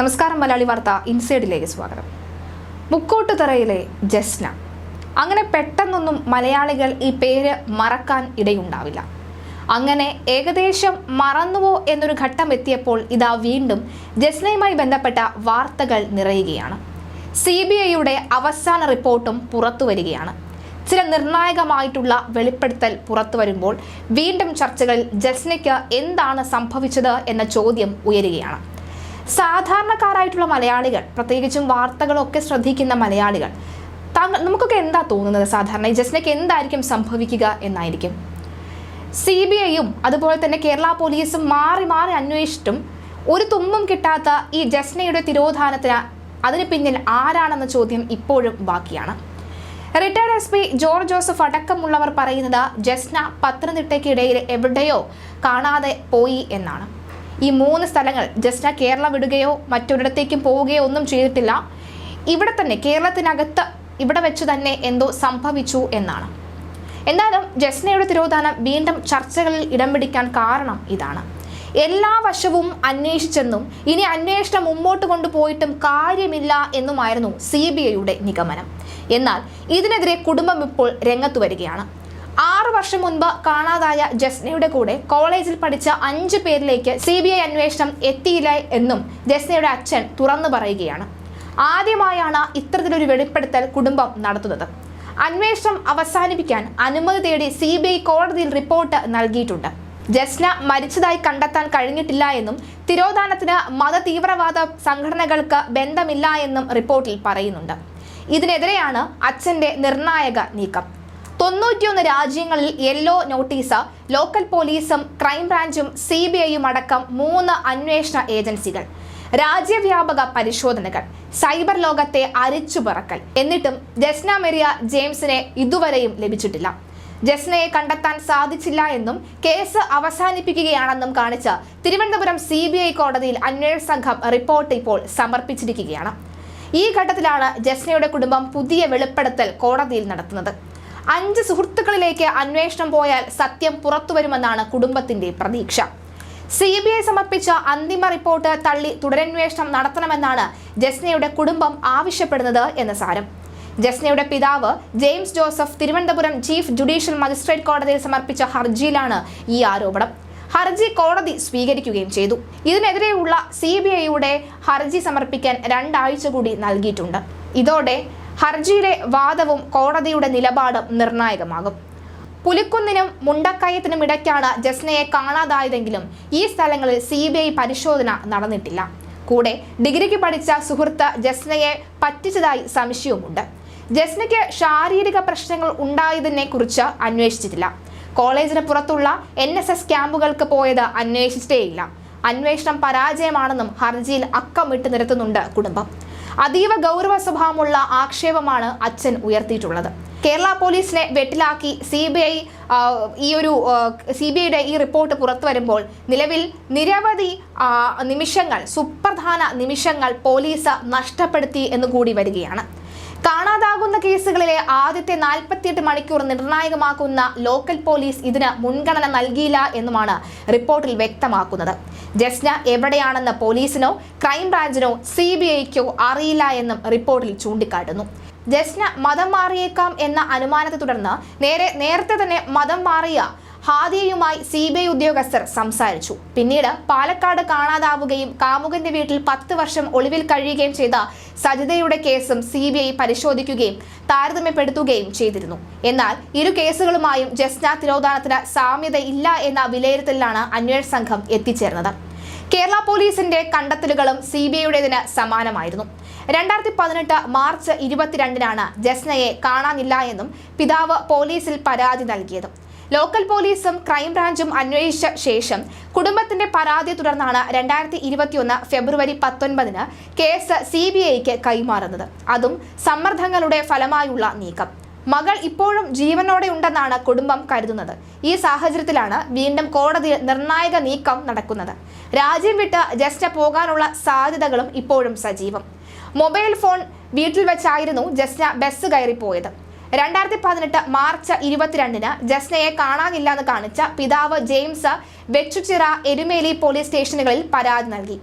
നമസ്കാരം മലയാളി വാർത്ത ഇൻസൈഡിലേക്ക് സ്വാഗതം. മുക്കോട്ടുതറയിലെ ജസ്ന. അങ്ങനെ പെട്ടെന്നൊന്നും മലയാളികൾ ഈ പേര് മറക്കാൻ ഇടയുണ്ടാവില്ല. അങ്ങനെ ഏകദേശം മറന്നുവോ എന്നൊരു ഘട്ടം എത്തിയപ്പോൾ ഇതാ വീണ്ടും ജസ്നയുമായി ബന്ധപ്പെട്ട വാർത്തകൾ നിറയുകയാണ്. സി ബി ഐയുടെ അവസാന റിപ്പോർട്ടും പുറത്തു വരികയാണ്. ചില നിർണായകമായിട്ടുള്ള വെളിപ്പെടുത്തൽ പുറത്തു വരുമ്പോൾ വീണ്ടും ചർച്ചകളിൽ ജസ്നയ്ക്ക് എന്താണ് സംഭവിച്ചത് എന്ന ചോദ്യം ഉയരുകയാണ്. സാധാരണക്കാരായിട്ടുള്ള മലയാളികൾ പ്രത്യേകിച്ചും വാർത്തകളൊക്കെ ശ്രദ്ധിക്കുന്ന മലയാളികൾ താങ്കൾ നമുക്കൊക്കെ എന്താ തോന്നുന്നത് സാധാരണ? ഈ ജസ്നയ്ക്ക് എന്തായിരിക്കും സംഭവിക്കുക എന്നായിരിക്കും? സി ബി ഐയും അതുപോലെ തന്നെ കേരള പോലീസും മാറി മാറി അന്വേഷിച്ചിട്ടും ഒരു തുമ്പും കിട്ടാത്ത ഈ ജസ്നയുടെ തിരോധാനത്തിന് അതിന് പിന്നിൽ ആരാണെന്ന ചോദ്യം ഇപ്പോഴും ബാക്കിയാണ്. Retired S P George Joseph അടക്കമുള്ളവർ പറയുന്നത് ജസ്ന പത്തനംതിട്ടയ്ക്കിടയിൽ എവിടെയോ കാണാതെ പോയി എന്നാണ്. ഈ മൂന്ന് സ്ഥലങ്ങൾ ജസ്ന കേരളം വിടുകയോ മറ്റൊരിടത്തേക്കും പോവുകയോ ഒന്നും ചെയ്തിട്ടില്ല. ഇവിടെ തന്നെ കേരളത്തിനകത്ത് ഇവിടെ വെച്ച് തന്നെ എന്തോ സംഭവിച്ചു എന്നാണ്. എന്നാലും ജസ്നയുടെ തിരോധാനം വീണ്ടും ചർച്ചകളിൽ ഇടം പിടിക്കാൻ കാരണം ഇതാണ്. എല്ലാ വശവും അന്വേഷിച്ചെന്നും ഇനി അന്വേഷണം മുമ്പോട്ട് കൊണ്ടുപോയിട്ടും കാര്യമില്ല എന്നുമായിരുന്നു സി ബി ഐയുടെ നിഗമനം. എന്നാൽ ഇതിനെതിരെ കുടുംബം ഇപ്പോൾ രംഗത്തു വരികയാണ്. ആറ് വർഷം മുൻപ് കാണാതായ ജസ്നയുടെ കൂടെ കോളേജിൽ പഠിച്ച അഞ്ച് പേരിലേക്ക് സി ബി ഐ അന്വേഷണം എത്തിയില്ല എന്നും ജസ്നയുടെ അച്ഛൻ തുറന്നു പറയുകയാണ്. ആദ്യമായാണ് ഇത്തരത്തിലൊരു വെളിപ്പെടുത്തൽ കുടുംബം നടത്തുന്നത്. അന്വേഷണം അവസാനിപ്പിക്കാൻ അനുമതി തേടി സി ബി ഐ കോടതിയിൽ റിപ്പോർട്ട് നൽകിയിട്ടുണ്ട്. ജസ്ന മരിച്ചതായി കണ്ടെത്താൻ കഴിഞ്ഞിട്ടില്ല എന്നും തിരോധാനത്തിന് മത തീവ്രവാദ സംഘടനകൾക്ക് ബന്ധമില്ല എന്നും റിപ്പോർട്ടിൽ പറയുന്നുണ്ട്. ഇതിനെതിരെയാണ് അച്ഛന്റെ നിർണായക നീക്കം. തൊണ്ണൂറ്റിയൊന്ന് രാജ്യങ്ങളിൽ യെല്ലോ നോട്ടീസ് ലോക്കൽ പോലീസും ക്രൈംബ്രാഞ്ചും സി ബി ഐയും അടക്കം മൂന്ന് അന്വേഷണ ഏജൻസികൾ. രാജ്യവ്യാപക പരിശോധനകൾ സൈബർ ലോകത്തെ അരിച്ചുപറക്കൽ. എന്നിട്ടും ജസ്ന മെറിയ ജെയിംസിനെ ഇതുവരെയും ലഭിച്ചിട്ടില്ല. ജസ്നയെ കണ്ടെത്താൻ സാധിച്ചില്ല എന്നും കേസ് അവസാനിപ്പിക്കുകയാണെന്നും കാണിച്ച് തിരുവനന്തപുരം സി ബി ഐ കോടതിയിൽ അന്വേഷണ സംഘം റിപ്പോർട്ട് ഇപ്പോൾ സമർപ്പിച്ചിരിക്കുകയാണ്. ഈ ഘട്ടത്തിലാണ് ജസ്നയുടെ കുടുംബം പുതിയ വെളിപ്പെടുത്തൽ കോടതിയിൽ നടത്തുന്നത്. അഞ്ച് സുഹൃത്തുക്കളിലേക്ക് അന്വേഷണം പോയാൽ സത്യം പുറത്തുവരുമെന്നാണ് കുടുംബത്തിന്റെ പ്രതീക്ഷ. സി ബി ഐ സമർപ്പിച്ച അന്തിമ റിപ്പോർട്ട് തള്ളി തുടരന്വേഷണം നടത്തണമെന്നാണ് ജസ്നയുടെ കുടുംബം ആവശ്യപ്പെടുന്നത് എന്ന് സാരം. ജസ്നയുടെ പിതാവ് James Joseph Thiruvananthapuram chief judicial magistrate കോടതിയിൽ സമർപ്പിച്ച ഹർജിയിലാണ് ഈ ആരോപണം. ഹർജി കോടതി സ്വീകരിക്കുകയും ചെയ്തു. ഇതിനെതിരെയുള്ള സി ബി ഐയുടെ ഹർജി സമർപ്പിക്കാൻ രണ്ടാഴ്ച കൂടി നൽകിയിട്ടുണ്ട്. ഇതോടെ ഹർജിയിലെ വാദവും കോടതിയുടെ നിലപാടും നിർണായകമാകും. പുലിക്കുന്നിനും മുണ്ടക്കയത്തിനും ഇടയ്ക്കാണ് ജസ്നയെ കാണാതായതെങ്കിലും ഈ സ്ഥലങ്ങളിൽ സി പരിശോധന നടന്നിട്ടില്ല. കൂടെ ഡിഗ്രിക്ക് പഠിച്ച സുഹൃത്ത് ജസ്നയെ പറ്റിച്ചതായി സംശയവുമുണ്ട്. ജസ്നയ്ക്ക് ശാരീരിക പ്രശ്നങ്ങൾ ഉണ്ടായതിനെ കുറിച്ച് അന്വേഷിച്ചിട്ടില്ല. കോളേജിന് പുറത്തുള്ള എൻ എസ് എസ് ക്യാമ്പുകൾക്ക് പോയത് അന്വേഷിച്ചിട്ടേയില്ല. അന്വേഷണം പരാജയമാണെന്നും ഹർജിയിൽ അക്കമിട്ട് നിരത്തുന്നുണ്ട് കുടുംബം. അതീവ ഗൗരവ സ്വഭാവമുള്ള ആക്ഷേപമാണ് അച്ഛൻ ഉയർത്തിയിട്ടുള്ളത്. കേരള പോലീസിനെ വെട്ടിലാക്കി സി ബി ഐ ഈ ഒരു സി ബി ഐയുടെ ഈ റിപ്പോർട്ട് പുറത്തു വരുമ്പോൾ നിലവിൽ നിരവധി നിമിഷങ്ങൾ സുപ്രധാന നിമിഷങ്ങൾ പോലീസ് നഷ്ടപ്പെടുത്തി എന്ന് കൂടി വരികയാണ്. കാണാതാകുന്ന കേസുകളിലെ ആദ്യത്തെ നാൽപ്പത്തിയെട്ട് മണിക്കൂർ നിർണായകമാക്കുന്ന ലോക്കൽ പോലീസ് ഇതിന് മുൻഗണന നൽകിയില്ല എന്നുമാണ് റിപ്പോർട്ടിൽ വ്യക്തമാക്കുന്നത്. ജസ്ന എവിടെയാണെന്ന് പോലീസിനോ ക്രൈംബ്രാഞ്ചിനോ സി ബി ഐക്കോ അറിയില്ല എന്നും റിപ്പോർട്ടിൽ ചൂണ്ടിക്കാട്ടുന്നു. ജസ്ന മതം മാറിയേക്കാം എന്ന അനുമാനത്തെ തുടർന്ന് നേരെ നേരത്തെ തന്നെ മതം മാറിയ ഹാദിയയുമായി സി ബി ഐ ഉദ്യോഗസ്ഥർ സംസാരിച്ചു. പിന്നീട് പാലക്കാട് കാണാതാവുകയും കാമുകന്റെ വീട്ടിൽ പത്ത് വർഷം ഒളിവിൽ കഴിയുകയും ചെയ്ത സജിതയുടെ കേസും സി ബി ഐ പരിശോധിക്കുകയും താരതമ്യപ്പെടുത്തുകയും ചെയ്തിരുന്നു. എന്നാൽ ഇരു കേസുകളുമായും ജസ്ന തിരോധാനത്തിന് സാമ്യതയില്ല എന്ന വിലയിരുത്തലിലാണ് അന്വേഷണ സംഘം എത്തിച്ചേർന്നത്. കേരള പോലീസിന്റെ കണ്ടെത്തലുകളും സി ബി ഐയുടേതിന് സമാനമായിരുന്നു. രണ്ടായിരത്തി പതിനെട്ട് മാർച്ച് ഇരുപത്തിരണ്ടിനാണ് ജസ്നയെ കാണാനില്ല എന്നും പിതാവ് പോലീസിൽ പരാതി നൽകിയത്. ലോക്കൽ പോലീസും ക്രൈംബ്രാഞ്ചും അന്വേഷിച്ച ശേഷം കുടുംബത്തിന്റെ പരാതിയെ തുടർന്നാണ് രണ്ടായിരത്തി ഇരുപത്തിയൊന്ന് ഫെബ്രുവരി പത്തൊൻപതിന് കേസ് സി ബി ഐക്ക് കൈമാറുന്നത്. അതും സമ്മർദ്ദങ്ങളുടെ ഫലമായുള്ള നീക്കം. മകൾ ഇപ്പോഴും ജീവനോടെ ഉണ്ടെന്നാണ് കുടുംബം കരുതുന്നത്. ഈ സാഹചര്യത്തിലാണ് വീണ്ടും കോടതിയിൽ നിർണായക നീക്കം നടക്കുന്നത്. രാജ്യം വിട്ട് ജസ്റ്റ പോകാനുള്ള സാധ്യതകളും ഇപ്പോഴും സജീവം. മൊബൈൽ ഫോൺ വീട്ടിൽ വെച്ചായിരുന്നു ജസ്ന ബസ് കയറിപ്പോയത്. രണ്ടായിരത്തി പതിനെട്ട് മാർച്ച് ഇരുപത്തിരണ്ടിന് ജസ്നയെ കാണാനില്ല എന്ന് കാണിച്ച പിതാവ് ജെയിംസ് വെച്ചുചിറ എരുമേലി പോലീസ് സ്റ്റേഷനുകളിൽ പരാതി നൽകി.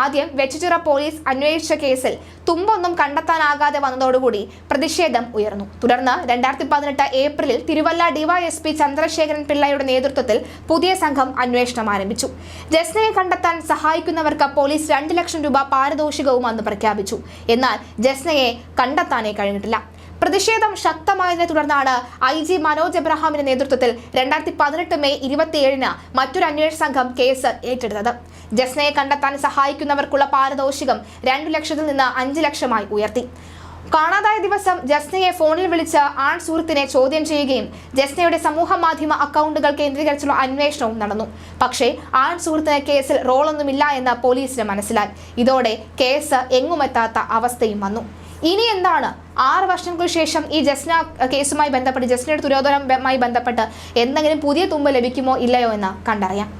ആദ്യം വെച്ചുചിറ പോലീസ് അന്വേഷിച്ച കേസിൽ തുമ്പൊന്നും കണ്ടെത്താനാകാതെ വന്നതോടുകൂടി പ്രതിഷേധം ഉയർന്നു. തുടർന്ന് രണ്ടായിരത്തി പതിനെട്ട് ഏപ്രിലിൽ തിരുവല്ല ഡിവൈഎസ്പി ചന്ദ്രശേഖരൻ പിള്ളയുടെ നേതൃത്വത്തിൽ പുതിയ സംഘം അന്വേഷണം ആരംഭിച്ചു. ജസ്നയെ കണ്ടെത്താൻ സഹായിക്കുന്നവർക്ക് പോലീസ് രണ്ട് ലക്ഷം രൂപ പാരിതോഷികവും അന്ന് പ്രഖ്യാപിച്ചു. എന്നാൽ ജസ്നയെ കണ്ടെത്താനേ കഴിഞ്ഞിട്ടില്ല. പ്രതിഷേധം ശക്തമായതിനെ തുടർന്നാണ് ഐ ജി മനോജ് എബ്രഹാമിന്റെ നേതൃത്വത്തിൽ രണ്ടായിരത്തി പതിനെട്ട് മെയ് ഇരുപത്തിയേഴിന് മറ്റൊരു അന്വേഷണ സംഘം കേസ് ഏറ്റെടുത്തത്. ജസ്നയെ കണ്ടെത്താൻ സഹായിക്കുന്നവർക്കുള്ള പാരിതോഷികം രണ്ടു ലക്ഷത്തിൽ നിന്ന് അഞ്ച് ലക്ഷമായി ഉയർത്തി. കാണാതായ ദിവസം ജസ്നയെ ഫോണിൽ വിളിച്ച് ആൺ സുഹൃത്തിനെ ചോദ്യം ചെയ്യുകയും ജസ്നയുടെ സമൂഹ മാധ്യമ അക്കൗണ്ടുകൾ കേന്ദ്രീകരിച്ചുള്ള അന്വേഷണവും നടന്നു. പക്ഷേ ആൺ സുഹൃത്തിന് കേസിൽ റോളൊന്നുമില്ല എന്ന് പോലീസിന് മനസ്സിലായി. ഇതോടെ കേസ് എങ്ങുമെത്താത്ത അവസ്ഥയും വന്നു. ഇനി എന്താണ്? ആറ് വർഷങ്ങൾക്ക് ശേഷം ഈ ജസ്ന കേസുമായി ബന്ധപ്പെട്ട് ജസ്നയുടെ തുരോധനമായി ബന്ധപ്പെട്ട് എന്തെങ്കിലും പുതിയ തുമ്പ് ലഭിക്കുമോ ഇല്ലയോ എന്ന് കണ്ടറിയാം.